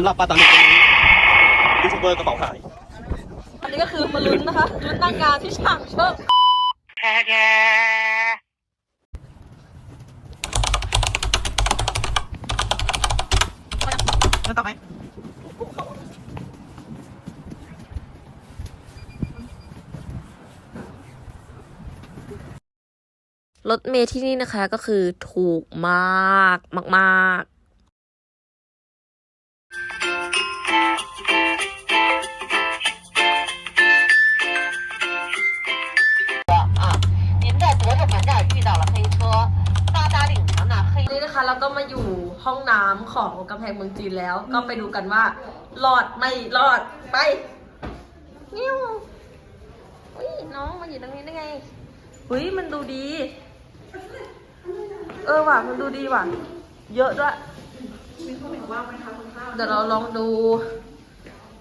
สำหรับปลาตาหมึกตัวนี้ยูทูบเบอร์กระเป๋าหาย อันนี้ก็คือมาลุ้นนะคะลุ้นตั้งงานที่ช่างเชิงแล้วต่อไปรถเมล์ที่นี่นะคะก็คือถูกมากมาก您 ห้องน้ำของกำแพงเมืองจีนแล้ว ก็ไปดูกันว่ารอดไม่รอดไปนิ้วอุ้ยน้องมาอยู่ตรงนี้ได้ไงอุ้ยมันดูดี เออว่ะมันดูดีว่ะ เยอะด้วยเดี๋ยวเราลองดู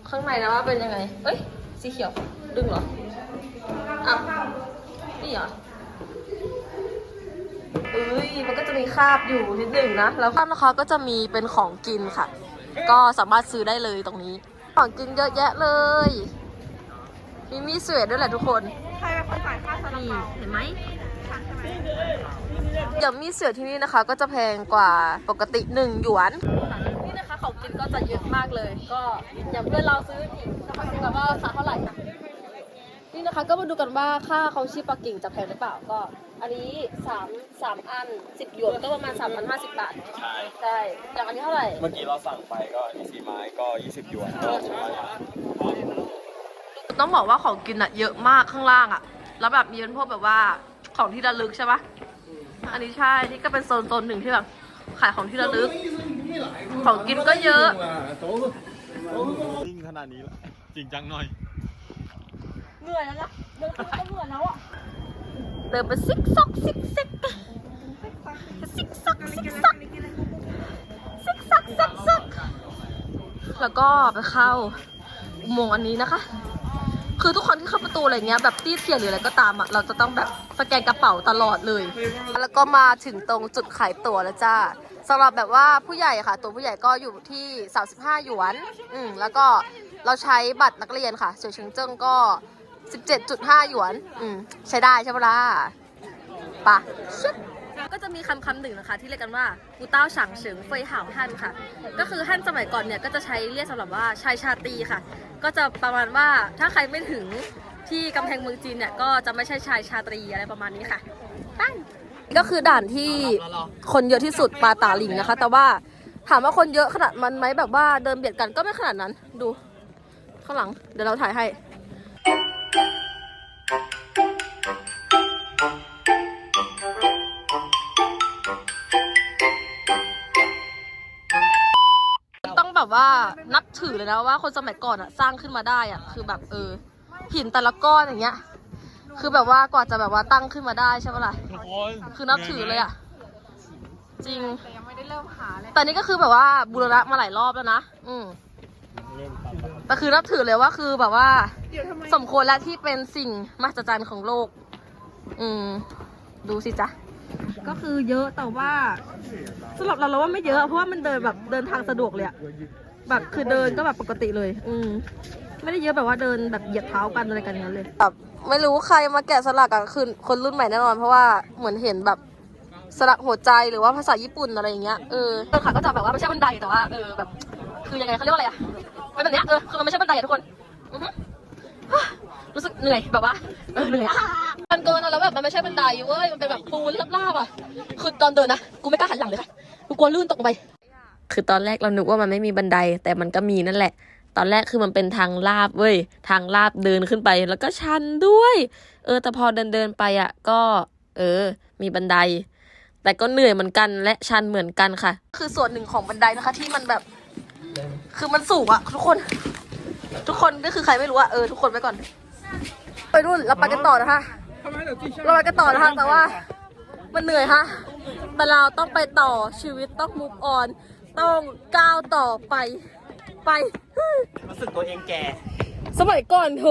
ข้างในนะว่าเป็นยังไง เอ้ย สีเขียว ดึงเหรออ้าวนี่เหรอเอ้ย มันก็จะมีคราบอยู่นิดหนึ่งนะ แล้วข้างนะคะก็จะมีเป็นของกินค่ะ ก็สามารถซื้อได้เลยตรงนี้ ของกินเยอะแยะเลย มีมีสเวดด้วยแหละทุกคน ใครเป็นคนจ่ายค่าซาลานี่เปาเห็นไหมฉันใช่ไหมอย่างมีเสือที่นี่นะคะ ก็จะแพงกว่าปกติหนึ่งหยวน นี่นะคะของกินก็จะเยอะมากเลย ก็อย่างเพื่อนเราซื้ออีกนะคะซื้อแบบว่าราคาเท่าไหร่ นะนี่นะคะก็มาดูกันว่าค่าเขาชีพปักกิ่งจะแพงหรือเปล่าก็ อันนี้สามสามอันสิบหยวนก็ประมาณสามพันห้าสิบบาทใช่ใช่อย่างอันนี้เท่าไหร่ เมื่อกี้เราสั่งไปก็อีซีไม้ก็ 20หยวนก็ถือว่าต้องบอกว่าของกินอะเยอะมากข้างล่างอะแล้วแบบมีเป็นพวกแบบว่าของที่ระลึกใช่ปะอันนี้ใช่นี่ก็เป็นโซนโซนหนึ่งที่แบบขายของที่ระลึก ของกินก็เยอะ จริงขนาดนี้แล้วจริงจังหน่อย เหนื่อยแล้วนะเดินก็เหนื่อยแล้วอะเดินไปซิกซอกซิกซิกซิกซอกซิกซอกซิกซอกซิกซอกแล้วก็ไปเข้าอุโมงค์อันนี้นะคะ คือทุกคนที่เข้าประตูอะไรเงี้ยแบบตี้เทียนหรืออะไรก็ตามอะเราจะต้องแบบสแกนกระเป๋าตลอดเลย แล้วก็มาถึงตรงจุดขายตั๋วแล้วจ้าสำหรับแบบว่าผู้ใหญ่ค่ะ ตัวผู้ใหญ่ก็อยู่ที่ 35 หยวน อืมแล้วก็เราใช้บัตรนักเรียนค่ะเฉียวเชิงเจิ้งก็ 17.5 หยวน อืม ใช้ได้ใช่ปะล่ะปะชึบก็จะมีคำคำหนึ่งนะคะ ที่เรียกกันว่ากูเต้าฉางเฉิงเฟยห่าวฮั่นค่ะ ก็คือฮั่นสมัยก่อนเนี่ยก็จะใช้เรียกสำหรับว่าชายชาตรีค่ะ ก็จะประมาณว่าถ้าใครไม่ถึงที่กำแพงเมืองจีนเนี่ยก็จะไม่ใช่ชายชาตรีอะไรประมาณนี้ค่ะตั้งก็คือด่านที่คนเยอะที่สุดปาตาหลิงนะคะ แต่ว่าถามว่าคนเยอะขนาดมันไหมแบบว่าเดินเบียดกันก็ไม่ขนาดนั้น ดู ข้างหลังเดี๋ยวเราถ่ายให้ ถือเลยนะว่าคนสมัยก่อนอะสร้างขึ้นมาได้อะคือแบบเออหินแต่ละก้อนอย่างเงี้ย คือแบบว่ากว่าจะแบบว่าตั้งขึ้นมาได้ใช่ปะล่ะทุกคนคือนับถือเลยอะจริง แต่ยังไม่ได้เริ่มหาเลยแต่นี่ก็คือแบบว่าบูรณะมาหลายรอบแล้วนะอืมแต่คือนับถือเลยว่าคือแบบว่า เดี๋ยวทำไมสมควรแล้วที่เป็นสิ่งมหัศจรรย์ของโลก อืม ดูสิจ๊ะ ก็คือเยอะแต่ว่าสำหรับเราเราว่าไม่เยอะเพราะว่ามันเดินแบบเดินทางสะดวกเลยอะ แบบคือเดินก็แบบปกติเลย อืมไม่ได้เยอะแบบว่าเดินแบบเหยียบเท้ากันอะไรกันอย่างนั้นเลยแบบไม่รู้ใครมาแกะสลักอะคือคนรุ่นใหม่แน่นอน เพราะว่าเหมือนเห็นแบบสลักหัวใจหรือว่าภาษาญี่ปุ่นอะไรอย่างเงี้ยเออต้นขาก็จะแบบว่าไม่ใช่บันไดแต่ว่าเออแบบคือยังไงเขาเรียกว่าอะไรอะเป็นแบบเนี้ยเออคือมันไม่ใช่บันไดอะทุกคนอือฮึรู้สึกเหนื่อยแบบว่าเออเหนื่อยอะมันเกินอะแล้วแบบมันไม่ใช่บันไดเว้ยมันเป็นแบบปูนลาบๆอะคือตอนเดินนะกูไม่กล้าหันหลังเลยค่ะกูกลัวลื่นตกลงไป คือตอนแรกเรานึกว่ามันไม่มีบันได แต่มันก็มีนั่นแหละ ตอนแรกคือมันเป็นทางลาบเว้ย ทางลาบเดินขึ้นไป แล้วก็ชันด้วย เออ แต่พอเดินเดินไปอะ ก็ เออ มีบันได แต่ก็เหนื่อยเหมือนกันและชันเหมือนกันค่ะ คือส่วนหนึ่งของบันไดนะคะ ที่มันแบบ คือมันสูงอะทุกคน ทุกคนก็คือใครไม่รู้อะเออทุกคนไปก่อน ไปรุ่นเราไปกันต่อนะคะเราไปกันต่อนะคะแต่ว่า มันเหนื่อยฮะแต่เราต้องไปต่อชีวิตต้องมุกออน ต้องก้าวต่อไป ไป รู้สึกตัวเองแก่ สมัยก่อนโห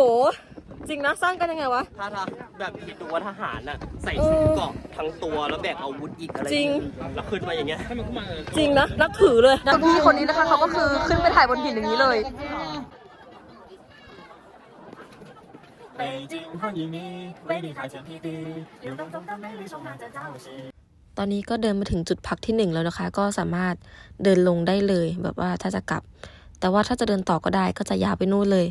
จริงนะ สร้างกันยังไงวะ ถ้าถ้าแบบคิดดูว่าทหารน่ะ ใส่ เอ ชุด อ เกราะทั้งตัวแล้วแบกอาวุธอีกอะไร จริง แล้วขึ้นมาอย่างเงี้ย จริงนะ นักถือเลยพี่คนนี้นะคะเขาก็คือขึ้นไปถ่ายบนหินอย่างนี้เลย 北京欢迎你，为你开疆辟地，流动中的美丽充满着朝夕。 ตอนนี้ก็เดินมาถึงจุดพักที่หนึ่งแล้วนะคะ ก็สามารถเดินลงได้เลย แบบว่าถ้าจะกลับ แต่ว่าถ้าจะเดินต่อก็ได้ก็จะยาวไปนู่นเลย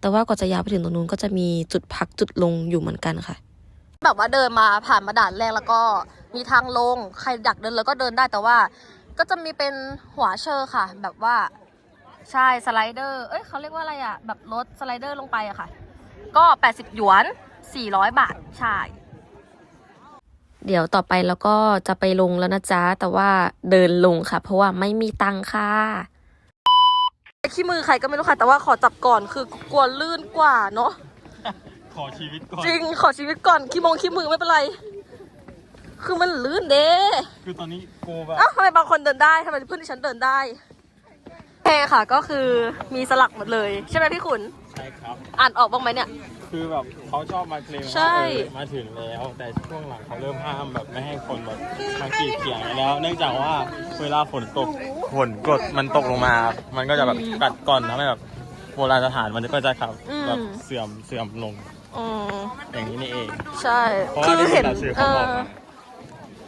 แต่ว่าก่อนจะยาวไปถึงตรงนู้นก็จะมีจุดพักจุดลงอยู่เหมือนกันค่ะ แบบว่าเดินมาผ่านมาด่านแรกแล้วก็มีทางลงใครดักเดินแล้วก็เดินได้แต่ว่า ก็จะมีเป็นหัวเชอร์ค่ะ แบบว่าใช่สไลเดอร์ เอ้ยเขาเรียกว่าอะไรอะแบบรถสไลเดอร์ลงไปอะค่ะ ก็ 80 หยวน 400 บาท ใช่ เดี๋ยวต่อไปแล้วก็จะไปลงแล้วนะจ๊ะ แต่ว่าเดินลงค่ะ เพราะว่าไม่มีตังค่ะขี้มือใครก็ไม่รู้ค่ะ แต่ว่าขอจับก่อนคือกลัวลื่นกว่าเนาะขอชีวิตก่อนจริงขอชีวิตก่อนขี้มงขี้มือไม่เป็นไร คือมันลื่นเด้คือตอนนี้กูแบบเอ้าทำไมบางคนเดินได้ทำไมเพื่อนที่ฉันเดินได้โอ เคค่ะก็คือมีสลักหมดเลย ใช่ไหมพี่ขุน ใช่ครับ อ่านออกบ้างไหมเนี่ย คือแบบเขาชอบมาเคลมใช่ ว่าเออมาถึงแล้ว แต่ช่วงหลังเขาเริ่มห้ามแบบไม่ให้คนแบบมากีดเขียงกันแล้ว เนื่องจากว่าเวลาฝนตกฝนกรดมันตกลงมา มันก็จะแบบกัดก่อนทำให้แบบโบราณสถานมันก็จะครับแบบเสื่อมเสื่อมลงอืมอย่างนี้นี่เอง ใช่ เพราะคืว่าอที่เห็นเราซื้อเอเขาบอกอ มา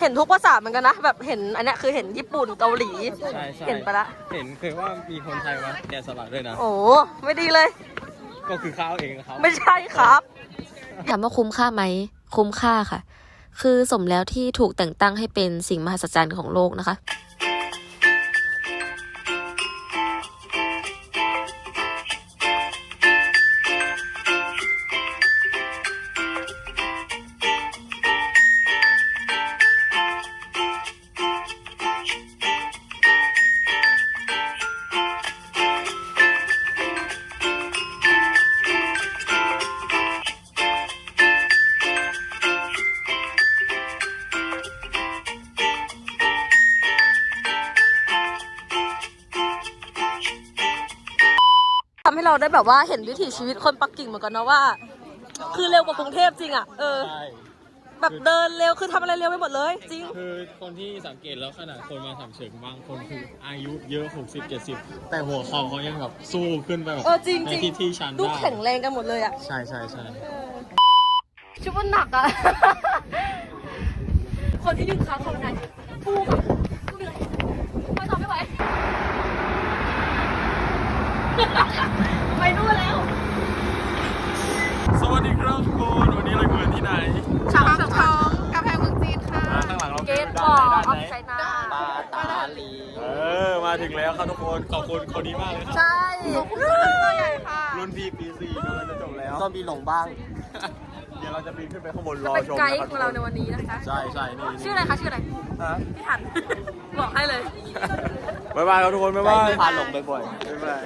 เห็นทุกภาษาเหมือนกันนะ แบบเห็นอันเนี้ยคือเห็นญี่ปุ่นเกาหลี ใช่ใช่เห็นไปละ เห็นเคยว่ามีคนไทยมาแกะสลักด้วยนะ โอ้ไม่ดีเลย ก็คือข้าวเองครับไม่ใช่ครับ ถามว่าคุ้มค่าไหม คุ้มค่าค่ะ คือสมแล้วที่ถูกแต่งตั้งให้เป็นสิ่งมหัศจรรย์ของโลกนะคะ เราได้แบบว่าเห็นวิถีชีวิตคนปักกิ่งเหมือนกันนะว่า คือเร็วกว่ากรุงเทพจริงอะเออ ใช่แบบเดินเร็วคือทำอะไรเร็วไปหมดเลย จริง คือคนที่สังเกตแล้วขนาดคนมาสามเฉิงบางคนคืออายุเยอะ 60 70 แต่หัวเข่าเขายังแบบสู้ขึ้นไปแบบเออจริงในจริงที่ที่ชันดูได้แข็งแรงกันหมดเลยอะ ใช่ใช่ใช่ชุดว่าหนักอะ คนที่ยืนค้างคนไหนปูแบบปูเป็นไรไม่ทำไม่ไหว ไปนู่นแล้ว สวัสดีครับทุกคนวันนี้เราอยู่กันที่ไหนช้างทองอ่าข้างหลังเราเกคือตบด้าอนไหนลออด้าฟนไหนไชน่าตาตาลี เออมาถึงแล้วครับทุกคนขอบคุณคนนี้มากเลยครับใช่ตัวใหญ่ค่ะ รุ่นพี่ปีสี่กำลังจะจบแล้ว ก็มีหลงบ้าง เดี๋ยวเราจะปีนขึ้นไปข้างบนรอเป็นชมไกด์นะครับของเราในวันนี้นะคะ ใช่ใช่นี่ชื่ออะไรคะชื่ออะไรฮะพี่หัน บอกให้เลย บ๊ายบายครับทุกคนบ๊ายบาย พาหลงบ่อยบ๊ายบาย